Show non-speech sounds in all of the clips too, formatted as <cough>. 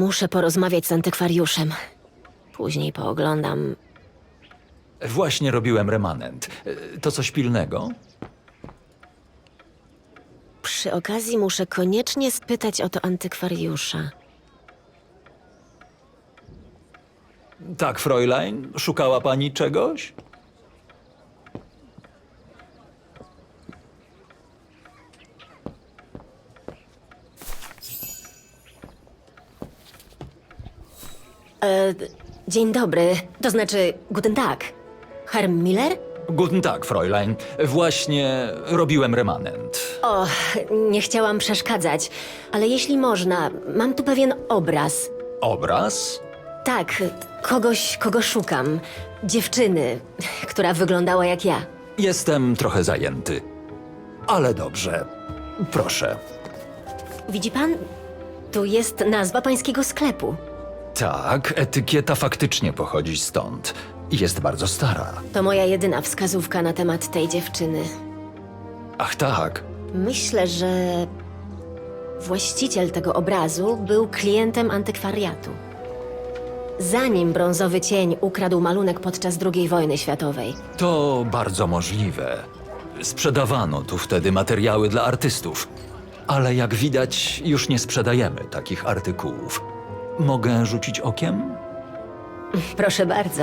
Muszę porozmawiać z antykwariuszem. Później pooglądam. Właśnie robiłem remanent. To coś pilnego? Przy okazji muszę koniecznie spytać o to antykwariusza. Tak, Fräulein, szukała pani czegoś? E, dzień dobry, to znaczy, guten Tag. Herr Miller? Guten Tag, Fräulein. Właśnie robiłem remanent. O, nie chciałam przeszkadzać, ale jeśli można, mam tu pewien obraz. Obraz? Tak, kogoś, kogo szukam. Dziewczyny, która wyglądała jak ja. Jestem trochę zajęty. Ale dobrze. Proszę. Widzi pan? Tu jest nazwa pańskiego sklepu. Tak, etykieta faktycznie pochodzi stąd. Jest bardzo stara. To moja jedyna wskazówka na temat tej dziewczyny. Ach tak. Myślę, że właściciel tego obrazu był klientem antykwariatu. Zanim brązowy cień ukradł malunek podczas II wojny światowej. To bardzo możliwe. Sprzedawano tu wtedy materiały dla artystów. Ale jak widać, już nie sprzedajemy takich artykułów. Mogę rzucić okiem? Proszę bardzo.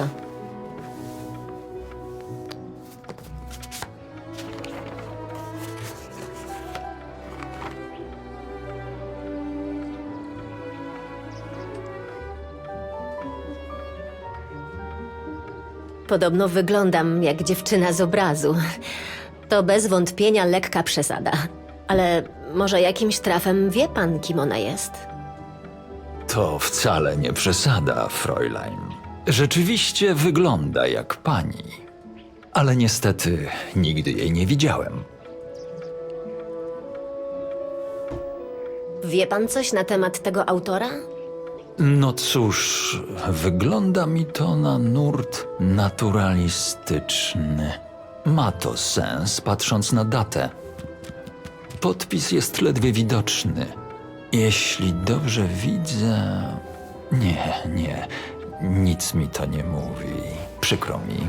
Podobno wyglądam jak dziewczyna z obrazu. To bez wątpienia lekka przesada. Ale może jakimś trafem wie pan, kim ona jest? To wcale nie przesada, Fräulein. Rzeczywiście wygląda jak pani. Ale niestety nigdy jej nie widziałem. Wie pan coś na temat tego autora? No cóż, wygląda mi to na nurt naturalistyczny. Ma to sens, patrząc na datę. Podpis jest ledwie widoczny. Jeśli dobrze widzę. Nie, nie, nic mi to nie mówi. Przykro mi.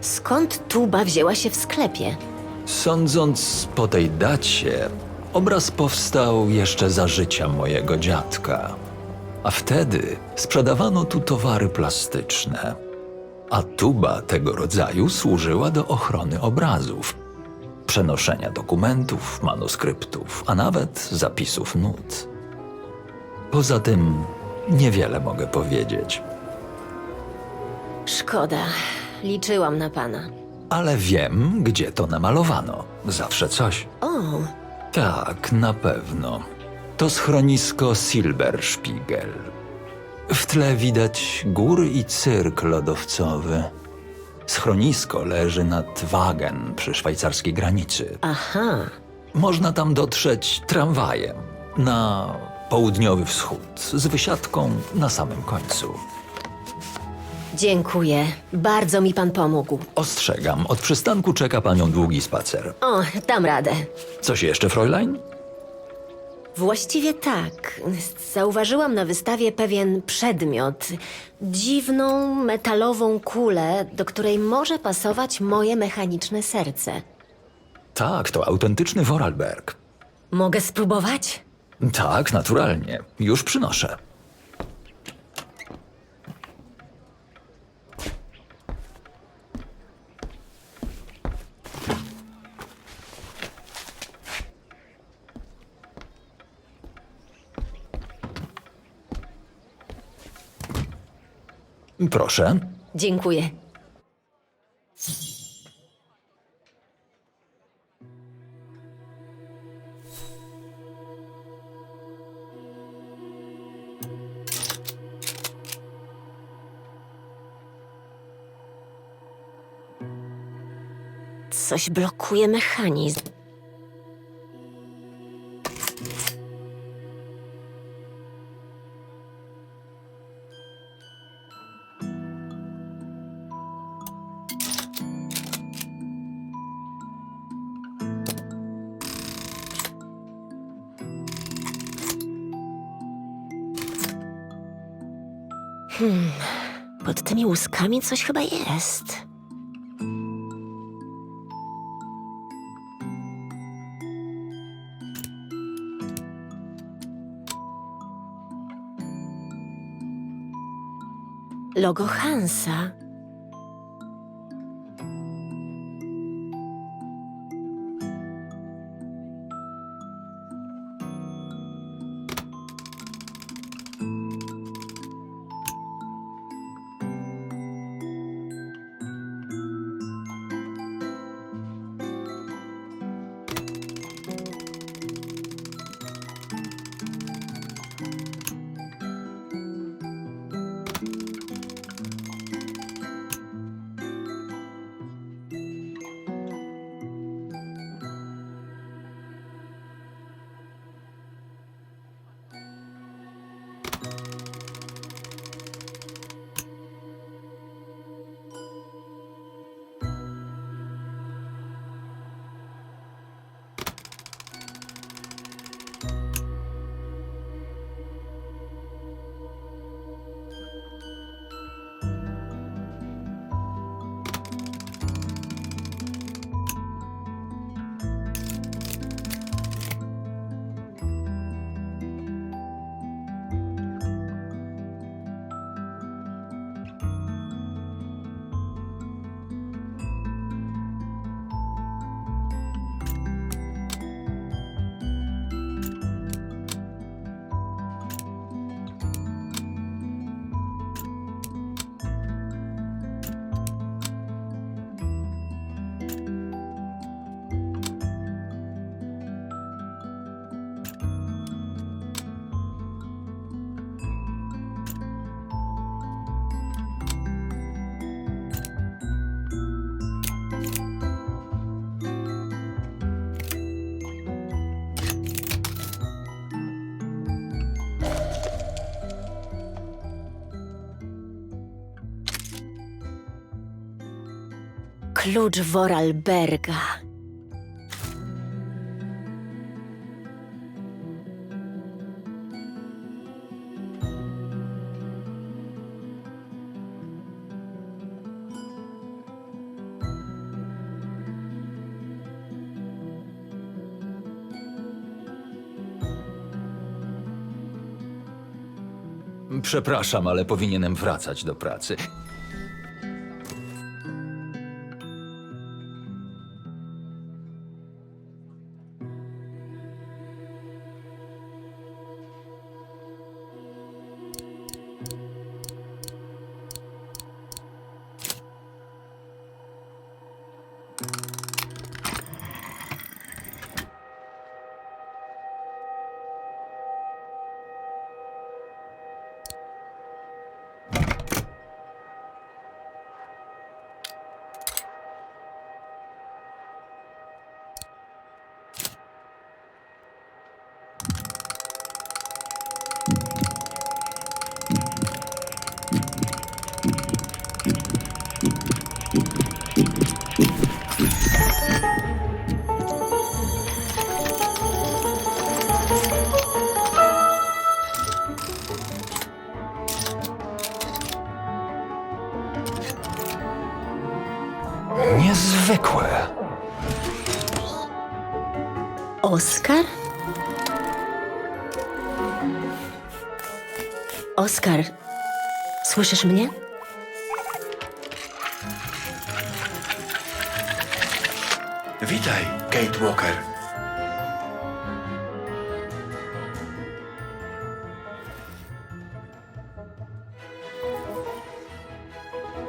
Skąd tuba wzięła się w sklepie? Sądząc po tej dacie, obraz powstał jeszcze za życia mojego dziadka. A wtedy sprzedawano tu towary plastyczne. A tuba tego rodzaju służyła do ochrony obrazów, przenoszenia dokumentów, manuskryptów, a nawet zapisów nut. Poza tym niewiele mogę powiedzieć, Szkoda. Liczyłam na pana. ale wiem, gdzie to namalowano. Zawsze coś. O, Tak, na pewno. To schronisko Silberspiegel. W tle widać góry i cyrk lodowcowy. Schronisko leży nad Wagen przy szwajcarskiej granicy. aha. Można tam dotrzeć tramwajem na południowy wschód z wysiadką na samym końcu. Dziękuję. Bardzo mi pan pomógł. Ostrzegam, od przystanku czeka panią długi spacer. O, dam radę. Coś jeszcze, Fräulein? Właściwie tak. Zauważyłam na wystawie pewien przedmiot. Dziwną, metalową kulę, do której może pasować moje mechaniczne serce. Tak, to autentyczny Vorarlberg. Mogę spróbować? Tak, naturalnie. Już przynoszę. Proszę. Dziękuję. Coś blokuje mechanizm. Pod tymi łuskami coś chyba jest. Logo Hansa. Klucz Vorarlberga. Przepraszam, ale powinienem wracać do pracy. Oskar? Oskar, słyszysz mnie? Witaj, Kate Walker.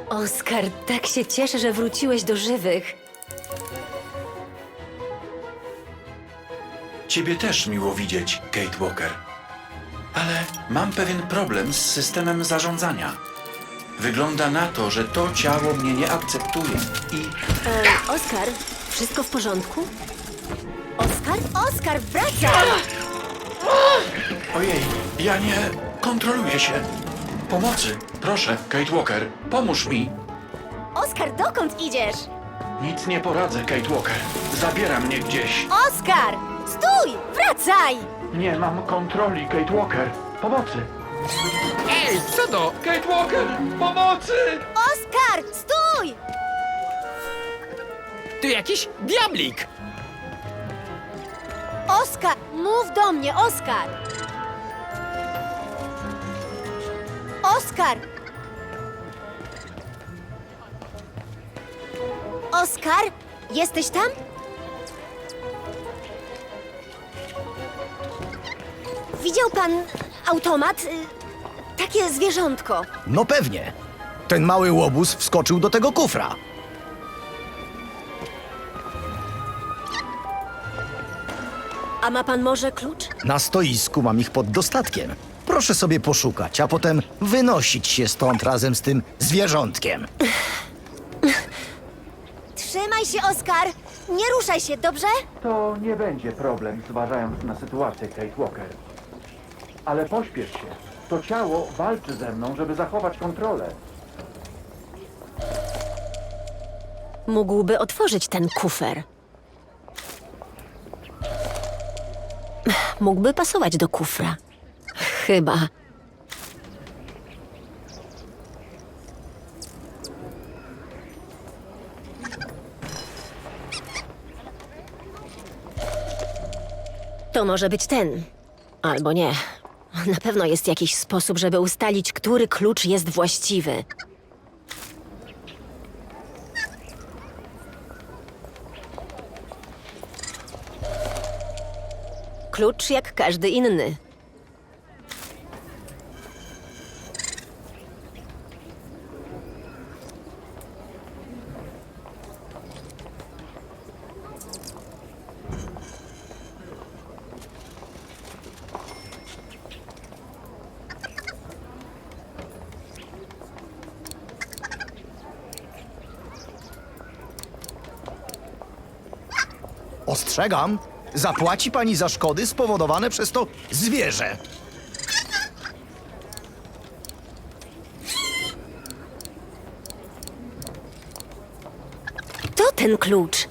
Oskar, tak się cieszę, że wróciłeś do żywych. Ciebie też miło widzieć, Kate Walker. Ale mam pewien problem z systemem zarządzania. Wygląda na to, że to ciało mnie nie akceptuje i E, Oskar, wszystko w porządku? Oskar? Oskar, wracaj! Ojej, ja nie kontroluję się. Pomocy, proszę, Kate Walker, pomóż mi. Oskar, dokąd idziesz? Nic nie poradzę, Kate Walker. Zabiera mnie gdzieś. Oskar! Stój! Wracaj! Nie mam kontroli, Kate Walker. Pomocy. Ej, co Tornado! Kate Walker, pomocy! Oskar, stój! To jakiś diablik! Oskar, mów do mnie, Oskar! Oskar! Oskar, jesteś tam? Widział pan automat? Y, Takie zwierzątko. No pewnie. Ten mały łobuz wskoczył do tego kufra. A ma pan może klucz? Na stoisku mam ich pod dostatkiem. Proszę sobie poszukać, a potem wynosić się stąd razem z tym zwierzątkiem. <laughs> Trzymaj się, Oskar! Nie ruszaj się, dobrze? To nie będzie problem, zważając na sytuację, Kate Walker. Ale pośpiesz się. To ciało walczy ze mną, żeby zachować kontrolę. Mógłby otworzyć ten kufer. Mógłby pasować do kufra. Chyba. To może być ten. Albo nie. Na pewno jest jakiś sposób, żeby ustalić, który klucz jest właściwy. Klucz jak każdy inny. Ostrzegam, zapłaci pani za szkody spowodowane przez to zwierzę. To ten klucz.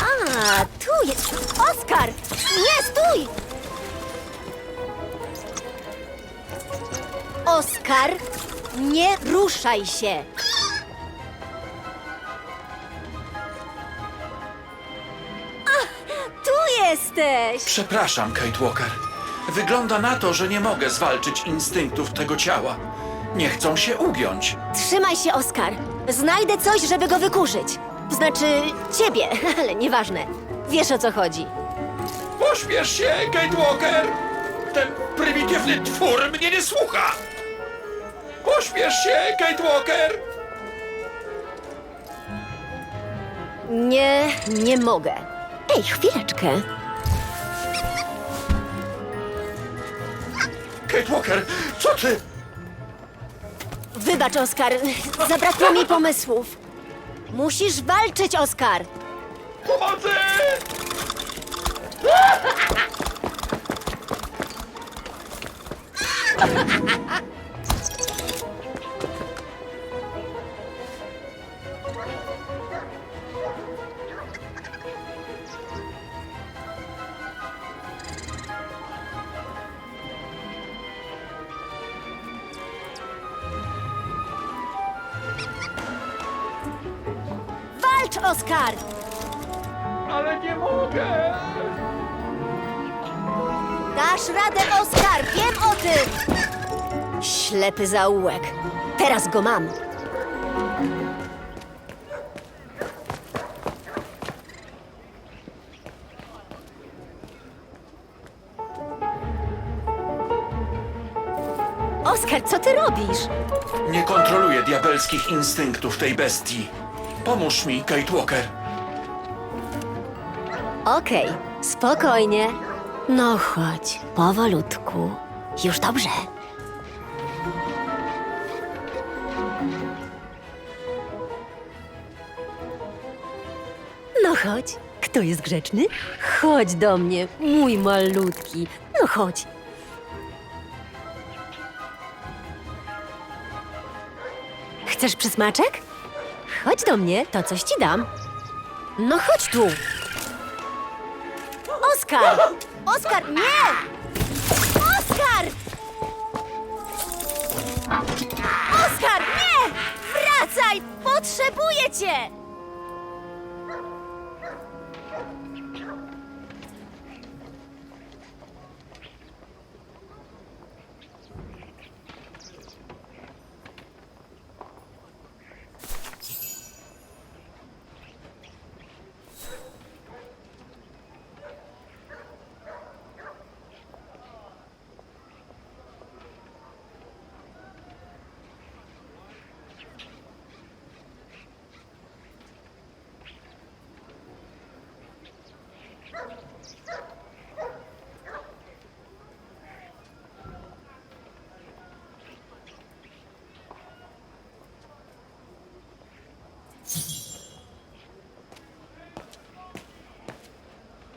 A, tu jest. Oskar! Nie, stój! Oskar, nie ruszaj się! Jesteś! Przepraszam, Kate Walker. Wygląda na to, że nie mogę zwalczyć instynktów tego ciała. Nie chcą się ugiąć. Trzymaj się, Oskar. Znajdę coś, żeby go wykurzyć. Znaczy, ciebie, <laughs> ale nieważne. Wiesz o co chodzi. Pośpiesz się, Kate Walker! Ten prymitywny twór mnie nie słucha! Pośpiesz się, Kate Walker! Nie, nie mogę. Ej, chwileczkę. Kate Walker, co ty? Wybacz, Oskar. Zabrakło mi pomysłów. Musisz walczyć, Oskar. Pomocy! <laughs> Walcz, Oskar! Ale nie mogę! Dasz radę, Oskar! Wiem o tym! Ślepy zaułek. Teraz go mam. Oskar, co ty robisz? Nie kontroluję diabelskich instynktów tej bestii. Pomóż mi, Kate Walker. Okej, spokojnie. No chodź, powolutku. Już dobrze. No chodź. Kto jest grzeczny? Chodź do mnie, mój malutki. No chodź. Chcesz przysmaczek? Chodź do mnie, to coś ci dam. No chodź tu. Oskar! Oskar, nie! Oskar! Oskar, nie! Wracaj! Potrzebuję cię!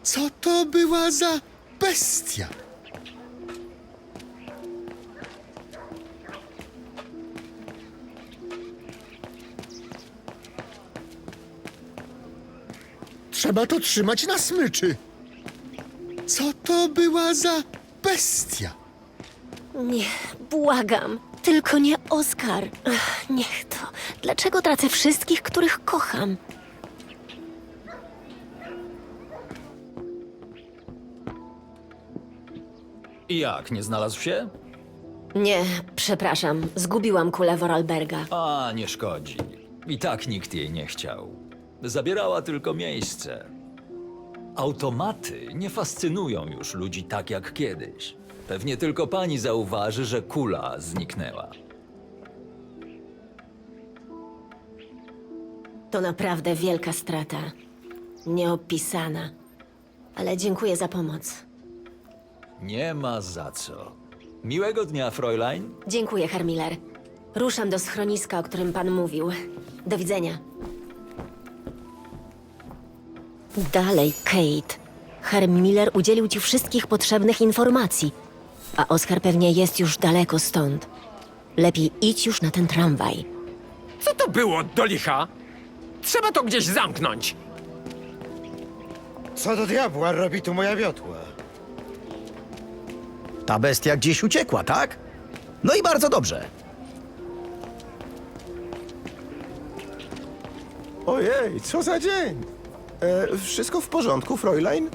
Co to była za bestia? Trzeba to trzymać na smyczy. Co to była za bestia? Nie, błagam. Tylko nie Oskar. Ach, niech to. Dlaczego tracę wszystkich, których kocham? I jak, nie znalazł się? Nie, przepraszam. Zgubiłam kulę Vorarlberga. A, nie szkodzi. I tak nikt jej nie chciał. Zabierała tylko miejsce. Automaty nie fascynują już ludzi tak jak kiedyś. Pewnie tylko pani zauważy, że kula zniknęła. To naprawdę wielka strata. Nieopisana. Ale dziękuję za pomoc. Nie ma za co. Miłego dnia, Fräulein. Dziękuję, Hermiller. Ruszam do schroniska, o którym pan mówił. Do widzenia. Dalej, Kate. Hermiller udzielił ci wszystkich potrzebnych informacji, a Oskar pewnie jest już daleko stąd. Lepiej idź już na ten tramwaj. Co to było do licha? Trzeba to gdzieś zamknąć. Co do diabła robi tu moja miotła? Ta bestia gdzieś uciekła, tak? No i bardzo dobrze. Ojej, co za dzień! E, wszystko w porządku, Fräulein?